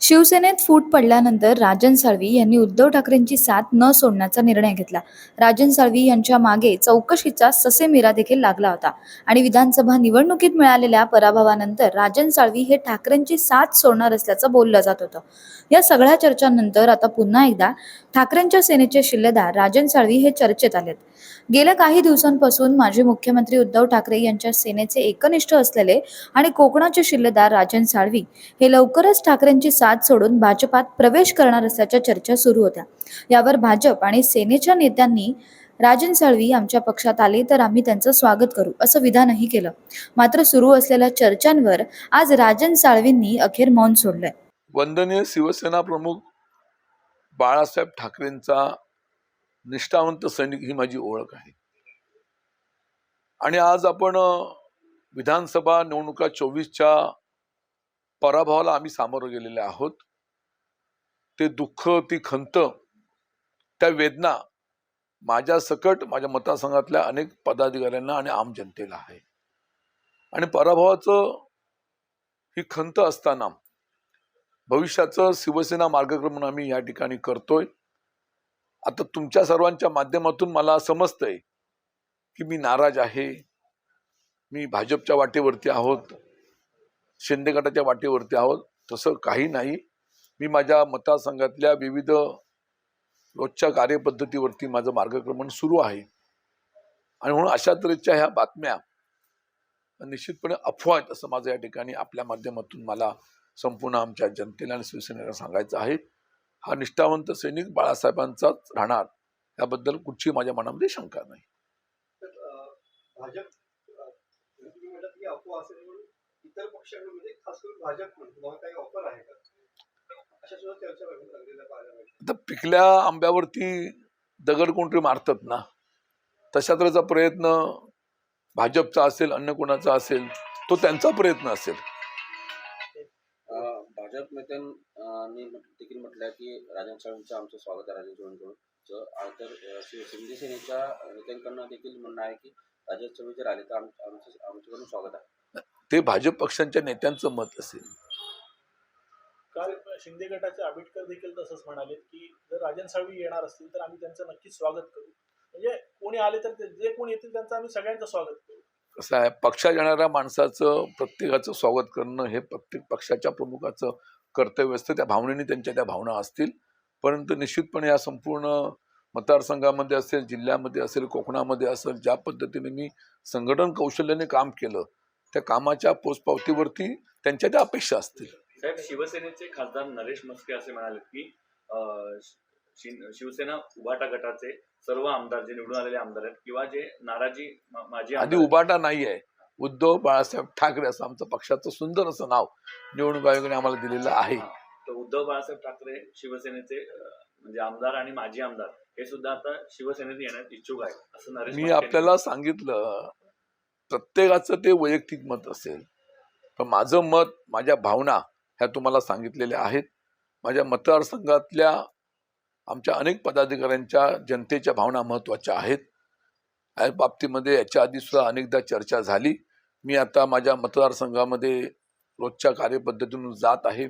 शिवसेनेत फूट पडल्यानंतर राजन साळवी यांनी उद्धव ठाकरेंची साथ न सोडण्याचा निर्णय घेतला. राजन साळवी यांच्या मागे चौकशीचा ससेमिरा देखील लागला होता आणि विधानसभा निवडणुकीत मिळालेल्या पराभवानंतर राजन साळवी हे ठाकरेंची साथ सोडणार असल्याचं बोललं जात होतं. या सगळ्या चर्चांनंतर आता पुन्हा एकदा ठाकरेंच्या सेनेचे शिल्लेदार राजन साळवी हे चर्चेत आलेत. गेल्या काही दिवसांपासून माजी मुख्यमंत्री उद्धव ठाकरे यांच्या सेनेचे एकनिष्ठ असलेले आणि कोकणाचे शिल्लेदार राजन साळवी हे लवकरच ठाकरेंची साथ सोडून भाजपात प्रवेश करणार असल्याच्या चर्चा सुरू होत्या. यावर भाजप आणि सेनेच्या नेत्यांनी राजन साळवी आमच्या पक्षात आले तर आम्ही त्यांचं स्वागत करू असं विधानही केलं. मात्र सुरू असलेल्या चर्चांवर आज राजन साळवींनी अखेर मौन सोडलंय. वंदनीय शिवसेना प्रमुख बाळासाहेब ठाकरेंचा निष्ठावंत सैनिक ही माझी ओळख आहे. आणि आज आपण विधानसभा निवडणुका चोवीसच्या पराभवाला आम्ही सामोरं गेलेले आहोत. ते दुःख ती खंत त्या वेदना माझ्या सकट माझ्या मतदारसंघातल्या अनेक पदाधिकाऱ्यांना आणि आम जनतेला आहे. आणि पराभवाचं ही खंत असताना भविष्याचं शिवसेना मार्गक्रमण आम्ही या ठिकाणी करतोय. आता तुमच्या सर्वांच्या माध्यमातून मला समजतंय की मी नाराज आहे. मी भाजपच्या वाटेवरती आहोत. शिंदे गटाच्या वाटेवरती आहोत. तसं काही नाही. मी माझ्या मतदारसंघातल्या विविध रोजच्या कार्यपद्धतीवरती माझं मार्गक्रमण सुरू आहे. आणि म्हणून अशा तऱ्हेच्या ह्या बातम्या निश्चितपणे अफवा आहेत असं माझं या ठिकाणी आपल्या माध्यमातून मला संपूर्ण आमच्या जनतेला आणि शिवसेनेला सांगायचं आहे. हा निष्ठावंत सैनिक बाळासाहेबांचाच राहणार याबद्दल कुठची माझ्या मनामध्ये शंका नाही. भाजप इतर पक्षांमध्ये खास करून भाजप काही ऑफर आहे का? अशा सुद्धा चर्चा व्हायला लागलेल्या पाहायला मिळतात. आता पिकल्या आंब्यावरती दगड कोणतरी मारतात ना तशा तऱ्हेचा प्रयत्न भाजपचा असेल अन्य कोणाचा असेल तो त्यांचा प्रयत्न असेल. भाजप नेत्यांनी देखील म्हटलं की राजन साळवींचं आमचं स्वागत आहे राजन साळवींकडूनचं अं, तर अं, शिव- शिंदे सेनेच्या नेत्यांकडनं देखील म्हणणं आहे की राजन जर आले तर आम आमचं आमच्याकडून स्वागत आहे. ते भाजप पक्षांच्या नेत्यांचं मत असेल. काल शिंदे गटाचे आंबेडकर देखील तसंच म्हणाले की जर राजन साळवी येणार असतील तर आम्ही त्यांचं नक्कीच स्वागत करू. म्हणजे कोणी आले तर ते- जे कोणी येतील त्यांचं आम्ही सगळ्यांचं स्वागत करू. कसं आहे. पक्षात येणाऱ्या माणसाचं प्रत्येकाचं स्वागत करणं हे प्रत्येक पक्षाच्या प्रमुखाचं कर्तव्य असतं. त्या भावनेने त्यांच्या त्या भावना असतील. परंतु निश्चितपणे या संपूर्ण मतदारसंघामध्ये असेल जिल्ह्यामध्ये असेल कोकणामध्ये असेल ज्या पद्धतीने मी संघटन कौशल्याने काम केलं त्या कामाच्या पोचपावतीवरती त्यांच्या त्या अपेक्षा असतील. साहेब शिवसेनेचे खासदार नरेश म्हस्के असे म्हणाले की शिवसेना उबाटा गटाचे सर्व आमदार जे निवडून आलेले आमदार आहेत किंवा जे नाराजी मा- माजी आधी उबाटा नाही आहे. उद्धव बाळासाहेब ठाकरे असं आमचं पक्षाचं सुंदर असं नाव निवडणूक आयोगाने आम्हाला दिलेलं आहे. तर उद्धव बाळासाहेब ठाकरे शिवसेनेचे म्हणजे आमदार आणि माजी आमदार हे सुद्धा आता शिवसेनेत येण्यास इच्छुक आहेत असं मी आपल्याला सांगितलं प्रत्येकाचं ते वैयक्तिक मत असेल. पण माझं मत माझ्या भावना ह्या तुम्हाला सांगितलेल्या आहेत. माझ्या मतदारसंघातल्या आमच्या अनेक पदाधिकाऱ्यांच्या जनतेच्या भावना महत्त्वाच्या आहेत. या बाबतीमध्ये याच्या आधीसुद्धा अनेकदा चर्चा झाली. मी आता माझ्या मतदारसंघामध्ये रोजच्या कार्यपद्धतीतून जात आहे.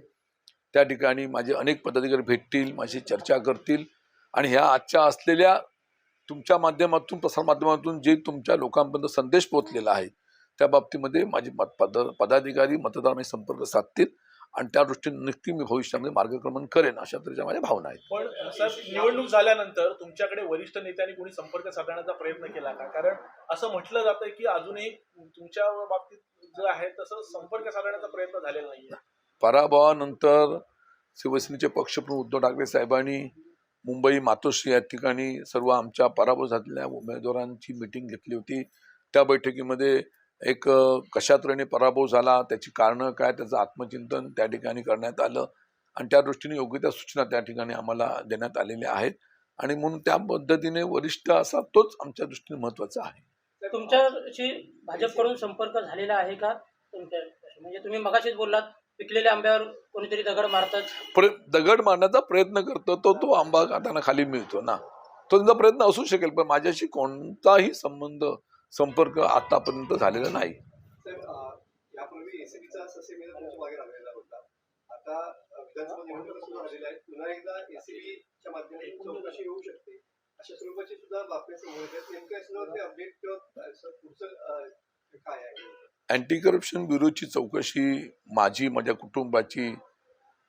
त्या ठिकाणी माझे अनेक पदाधिकारी भेटतील माझी चर्चा करतील. आणि ह्या आजच्या असलेल्या तुमच्या माध्यमातून प्रसार माध्यमातून जे तुमच्या लोकांपर्यंत संदेश पोहोचलेला आहे त्या बाबतीमध्ये माझे मत पद पदाधिकारी मतदार संपर्क साधतील आणि त्या दृष्टीने नक्की मी भविष्यामध्ये मार्गक्रमण करेन अशा तऱ्हेच्या माझ्या भावना आहेत. पण निवडणूक झाल्यानंतर तुमच्याकडे वरिष्ठ नेत्यांनी कोणी संपर्क साधण्याचा प्रयत्न केला का? कारण असं म्हटलं जातं की अजूनही तुमच्या बाबतीत जे आहे तसं संपर्क साधण्याचा प्रयत्न झालेला नाहीये. पराभवानंतर शिवसेनेचे पक्षप्रमुख उद्धव ठाकरे साहेबांनी मुंबई मातोश्री या ठिकाणी सर्व आमच्या पराभव झालेल्या उमेदवारांची मिटिंग घेतली होती. त्या बैठकीमध्ये एक कशा तऱ्हेने पराभव झाला त्याची कारणं काय त्याचं आत्मचिंतन त्या ठिकाणी करण्यात आलं आणि त्या दृष्टीने योग्य त्या सूचना त्या ठिकाणी आम्हाला देण्यात आलेल्या आहेत. आणि म्हणून त्या पद्धतीने वरिष्ठ असा तोच आमच्या दृष्टीने महत्त्वाचा आहे. तुमच्याशी भाजपकडून संपर्क झालेला आहे का? तुमच्या म्हणजे तुम्ही मगाशीच बोललात पिकलेल्या आंब्यावर कोणीतरी दगड मारतात? प्र दगड मारण्याचा प्रयत्न करतो तो तो आंबा खाताना खाली मिळतो ना. तो त्यांचा प्रयत्न असू शकेल पण माझ्याशी कोणताही संबंध संपर्क आतापर्यंत झालेला नाही. काय अँटी करप्शन ब्युरोची चौकशी माझी माझ्या कुटुंबाची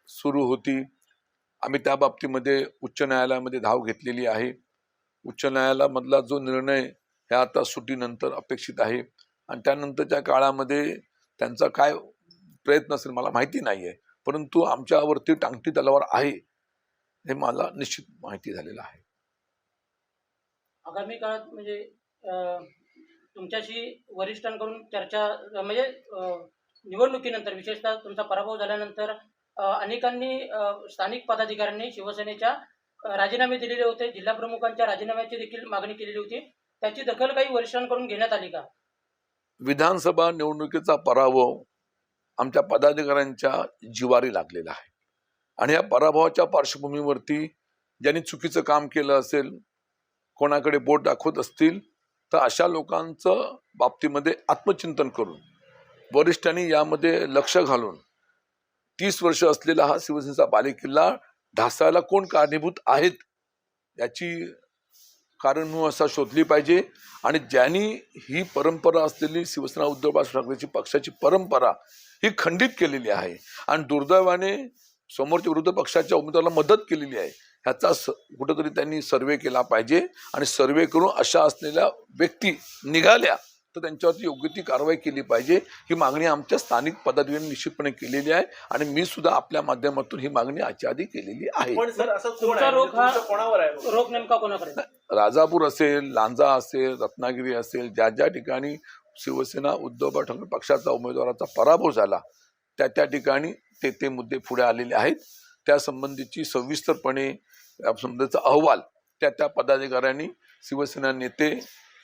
सुरू होती. आम्ही त्या बाबतीमध्ये उच्च न्यायालयामध्ये धाव घेतलेली आहे. उच्च न्यायालयामधला जो निर्णय हे आता सुटीनंतर अपेक्षित आहे आणि त्यानंतरच्या काळामध्ये त्यांचा काय प्रयत्न असेल मला माहिती नाही आहे परंतु आमच्यावरती टांगती तलावर आहे हे मला निश्चित माहिती झालेलं आहे. आगामी काळात म्हणजे तुमच्याशी वरिष्ठांकडून चर्चा म्हणजे निवडणुकीनंतर विशेषतः तुमचा पराभव झाल्यानंतर अनेकांनी स्थानिक पदाधिकाऱ्यांनी शिवसेनेच्या राजीनामे दिलेले होते. जिल्हा प्रमुखांच्या राजीनाम्याची देखील मागणी केलेली होती. त्याची दखल काही वरिष्ठांकडून घेण्यात आली का? विधानसभा निवडणुकीचा पराभव आमच्या पदाधिकाऱ्यांच्या जिवारी लागलेला आहे. आणि या पराभवाच्या पार्श्वभूमीवरती ज्यांनी चुकीचं काम केलं असेल कोणाकडे बोट दाखवत असतील तर अशा लोकांचं बाबतीमध्ये आत्मचिंतन करून वरिष्ठांनी यामध्ये लक्ष घालून तीस वर्ष असलेला हा शिवसेनेचा बालेकिल्ला ढासायला कोण कारणीभूत आहेत याची कारण असा शोधली पाहिजे. आणि ज्यांनी ही परंपरा असलेली शिवसेना उद्धव बाळासाहेब ठाकरेची पक्षाची परंपरा ही खंडित केलेली आहे आणि दुर्दैवाने समोरच्या विरोधी पक्षाच्या उमेदवाराला मदत केलेली आहे ह्याचा स कुठंतरी त्यांनी सर्वे केला पाहिजे आणि सर्वे करून अशा असलेल्या व्यक्ती निघाल्या तर त्यांच्यावरती योग्य ती कारवाई केली पाहिजे. ही मागणी आमच्या स्थानिक पदाधिकाऱ्यांनी निश्चितपणे केलेली आहे आणि मी सुद्धा आपल्या माध्यमातून ही मागणी आजच्या आधी केलेली आहे. पण सर असं कोण तुमचा आहे? रोग हा- तुमचं कोणावर आहे? रोग? रोख नेमका कोणाकडे? राजापूर असेल लांजा असेल रत्नागिरी असेल ज्या ज्या ठिकाणी शिवसेना उद्धव ठाकरे पक्षाचा उमेदवाराचा पराभव झाला त्या त्या ठिकाणी ते ते मुद्दे पुढे आलेले आहेत. त्या संबंधीची सविस्तरपणे संबंधीचा अहवाल त्या त्या पदाधिकाऱ्यांनी शिवसेना नेते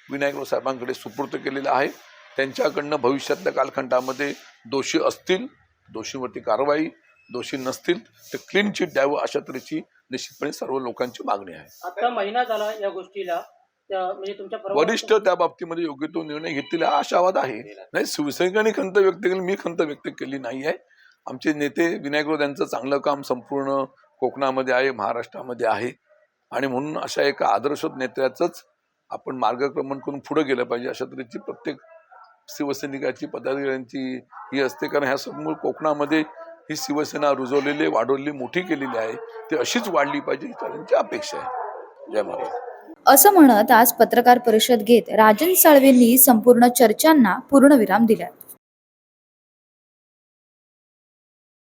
विनायकराव साहेबांकडे सुपूर्द केलेला आहे. त्यांच्याकडनं भविष्यातल्या कालखंडामध्ये दोषी असतील दोषींवरती कारवाई दोषी नसतील तर क्लीन चिट द्यावं अशा तऱ्हेची निश्चितपणे सर्व लोकांची मागणी आहे. आता महिना झाला या गोष्टीला. म्हणजे वरिष्ठ त्या बाबतीमध्ये योग्य तो निर्णय घेतील हा आशावाद आहे. नाही शिवसैनिकांनी खंत व्यक्त केली मी खंत व्यक्त केली नाही आहे. आमचे नेते विनायक यांचं चांगलं काम संपूर्ण कोकणामध्ये आहे महाराष्ट्रामध्ये आहे. आणि म्हणून अशा एका आदर्श नेत्याचंच आपण मार्गक्रमण करून पुढे गेलं पाहिजे. अशा तऱ्हेची प्रत्येक शिवसैनिकाची पदाधिकाऱ्यांची ही असते. कारण ह्या समोर कोकणामध्ये ही शिवसेना रुजवलेली वाढवलेली मोठी केलेली आहे. ती अशीच वाढली पाहिजे ही त्यांची अपेक्षा आहे. जय महाराज. असं म्हणत आज पत्रकार परिषद घेत राजन साळवेंनी संपूर्ण चर्चांना पूर्णविराम दिला